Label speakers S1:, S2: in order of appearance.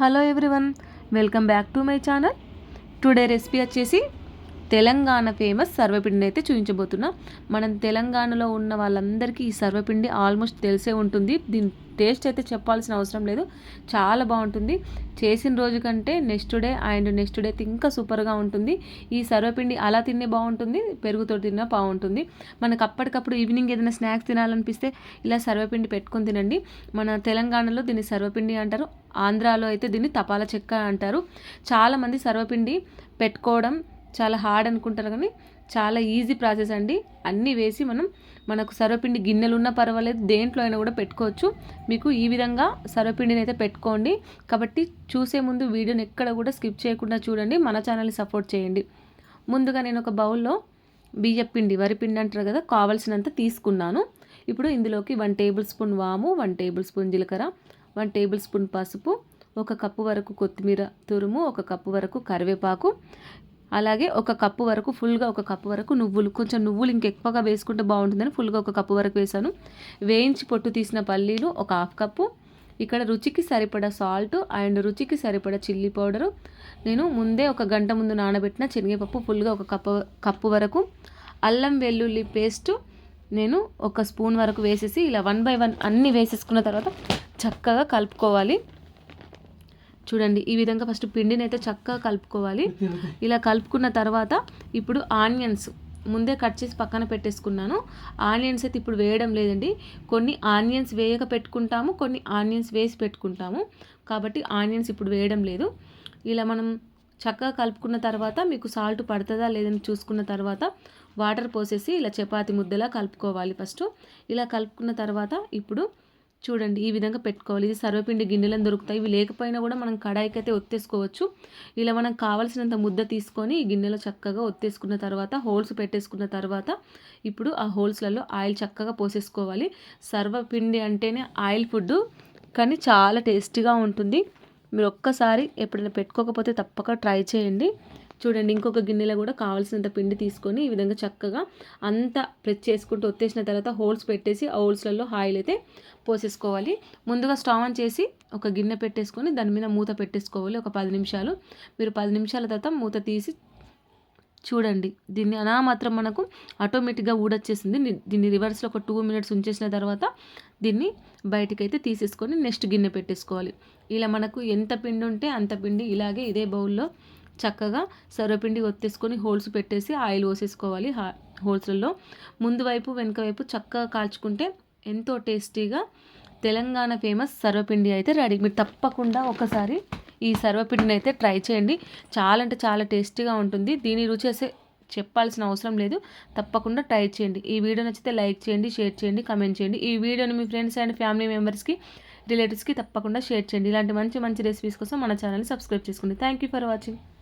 S1: Hello everyone welcome back to my channel. Today recipe వచ్చేసి Telangana famous సర్వపిండిని అయితే చూపించబోతున్నా. మనం తెలంగాణలో ఉన్న వాళ్ళందరికీ ఈ సర్వపిండి ఆల్మోస్ట్ తెలిసే ఉంటుంది. దీని టేస్ట్ అయితే చెప్పాల్సిన అవసరం లేదు. చాలా బాగుంటుంది. చేసిన రోజు కంటే next day and next day ఇంకా సూపర్గా ఉంటుంది. ఈ సర్వపిండి అలా తినే బాగుంటుంది పెరుగుతో తిన్నా బాగుంటుంది. మనకు అప్పటికప్పుడు ఈవినింగ్ ఏదైనా స్నాక్స్ తినాలనిపిస్తే ఇలా సర్వపిండి పెట్టుకొని తినండి. మన తెలంగాణలో దీన్ని సర్వపిండి అంటారు. ఆంధ్రాలో అయితే దీన్ని తపాల చెక్క అంటారు. చాలామంది సర్వపిండి పెట్టుకోవడం చాలా హార్డ్ అనుకుంటారు కానీ చాలా ఈజీ ప్రాసెస్ అండి. అన్నీ వేసి మనం మనకు సర్వపిండి గిన్నెలు ఉన్నా పర్వాలేదు దేంట్లో అయినా కూడా పెట్టుకోవచ్చు. మీకు ఈ విధంగా సర్వపిండిని అయితే పెట్టుకోండి. కాబట్టి చూసే ముందు వీడియోని ఎక్కడ కూడా స్కిప్ చేయకుండా చూడండి. మన ఛానల్ని సపోర్ట్ చేయండి. ముందుగా నేను ఒక బౌల్లో బియ్యపిండి వరిపిండి అంటారు కదా కావలసినంత తీసుకున్నాను. ఇప్పుడు ఇందులోకి వన్ టేబుల్ స్పూన్ వాము వన్ టేబుల్ స్పూన్ జీలకర్ర వన్ టేబుల్ స్పూన్ పసుపు ఒక కప్పు వరకు కొత్తిమీర తురుము ఒక కప్పు వరకు కరివేపాకు అలాగే ఒక కప్పు వరకు ఫుల్గా ఒక కప్పు వరకు నువ్వులు కొంచెం నువ్వులు ఇంకెక్కువగా వేసుకుంటే బాగుంటుందని ఫుల్గా ఒక కప్పు వరకు వేసాను. వేయించి పొట్టు తీసిన పల్లీలు ఒక హాఫ్ కప్పు. ఇక్కడ రుచికి సరిపడా సాల్ట్ అండ్ రుచికి సరిపడా చిల్లీ పౌడరు నేను ముందే ఒక గంట ముందు నానబెట్టిన శనగపప్పు ఫుల్గా ఒక కప్పు కప్పు వరకు. అల్లం వెల్లుల్లి పేస్టు నేను ఒక స్పూన్ వరకు వేసేసి ఇలా వన్ బై వన్ అన్నీ వేసేసుకున్న తర్వాత చక్కగా కలుపుకోవాలి. చూడండి ఈ విధంగా ఫస్ట్ పిండిని అయితే చక్కగా కలుపుకోవాలి. ఇలా కలుపుకున్న తర్వాత ఇప్పుడు ఆనియన్స్ ముందే కట్ చేసి పక్కన పెట్టేసుకున్నాను. ఆనియన్స్ అయితే ఇప్పుడు వేయడం లేదండి. కొన్ని ఆనియన్స్ వేయక పెట్టుకుంటాము కొన్ని ఆనియన్స్ వేసి పెట్టుకుంటాము. కాబట్టి ఆనియన్స్ ఇప్పుడు వేయడం లేదు. ఇలా మనం చక్కగా కలుపుకున్న తర్వాత మీకు సాల్ట్ పడుతుందా లేదని చూసుకున్న తర్వాత వాటర్ పోసేసి ఇలా చపాతి ముద్దలా కలుపుకోవాలి ఫస్ట్ ఇలా కలుపుకున్న తర్వాత ఇప్పుడు చూడండి ఈ విధంగా పెట్టుకోవాలి. ఇది సర్వపిండి గిన్నెలను దొరుకుతాయి. ఇవి లేకపోయినా కూడా మనం కడాయికి అయితే ఒత్తేసుకోవచ్చు. ఇలా మనం కావాల్సినంత ముద్ద తీసుకొని ఈ గిన్నెలో చక్కగా ఒత్తేసుకున్న తర్వాత హోల్స్ పెట్టేసుకున్న తర్వాత ఇప్పుడు ఆ హోల్స్లలో ఆయిల్ చక్కగా పోసేసుకోవాలి. సర్వపిండి అంటేనే ఆయిల్ ఫుడ్ కానీ చాలా టేస్టీగా ఉంటుంది. మీరు ఒక్కసారి ఎప్పుడైనా పెట్టుకోకపోతే తప్పక ట్రై చేయండి. చూడండి ఇంకొక గిన్నెలో కూడా కావాల్సినంత పిండి తీసుకొని ఈ విధంగా చక్కగా అంతా ప్రెస్ చేసుకుంటూ ఒత్తేసిన తర్వాత హోల్స్ పెట్టేసి ఆ హోల్స్లలో ఆయిల్ అయితే పోసేసుకోవాలి. ముందుగా స్టవ్ ఆన్ చేసి ఒక గిన్నె పెట్టేసుకొని దాని మీద మూత పెట్టేసుకోవాలి ఒక పది నిమిషాలు. మీరు పది నిమిషాల తర్వాత మూత తీసి చూడండి దీన్ని అనా మాత్రం మనకు ఆటోమేటిక్గా ఊడొచ్చేసింది. దీన్ని రివర్స్లో ఒక టూ మినిట్స్ ఉంచేసిన తర్వాత దీన్ని బయటికి అయితే తీసేసుకొని నెక్స్ట్ గిన్నె పెట్టేసుకోవాలి. ఇలా మనకు ఎంత పిండి ఉంటే అంత పిండి ఇలాగే ఇదే బౌల్లో చక్కగా సర్వపిండి ఒత్తేసుకొని హోల్స్ పెట్టేసి ఆయిల్ పోసేసుకోవాలి హోల్స్లలో. ముందు వైపు వెనుక వైపు చక్కగా కాల్చుకుంటే ఎంతో టేస్టీగా తెలంగాణ ఫేమస్ సర్వపిండి అయితే రెడీ. మీరు తప్పకుండా ఒకసారి ఈ సర్వపిండిని అయితే ట్రై చేయండి. చాలా అంటే చాలా టేస్టీగా ఉంటుంది. దీని రుచి చెప్పాల్సిన అవసరం లేదు. తప్పకుండా ట్రై చేయండి. ఈ వీడియో నచ్చితే లైక్ చేయండి షేర్ చేయండి కమెంట్ చేయండి. ఈ వీడియోని మీ ఫ్రెండ్స్ అండ్ ఫ్యామిలీ మెంబర్స్కి రిలేటివ్స్కి తప్పకుండా షేర్ చేయండి. ఇలాంటి మంచి మంచి రెసిపీస్ కోసం మన ఛానల్ని సబ్స్క్రైబ్ చేసుకోండి థ్యాంక్ యూ ఫర్ వాచింగ్.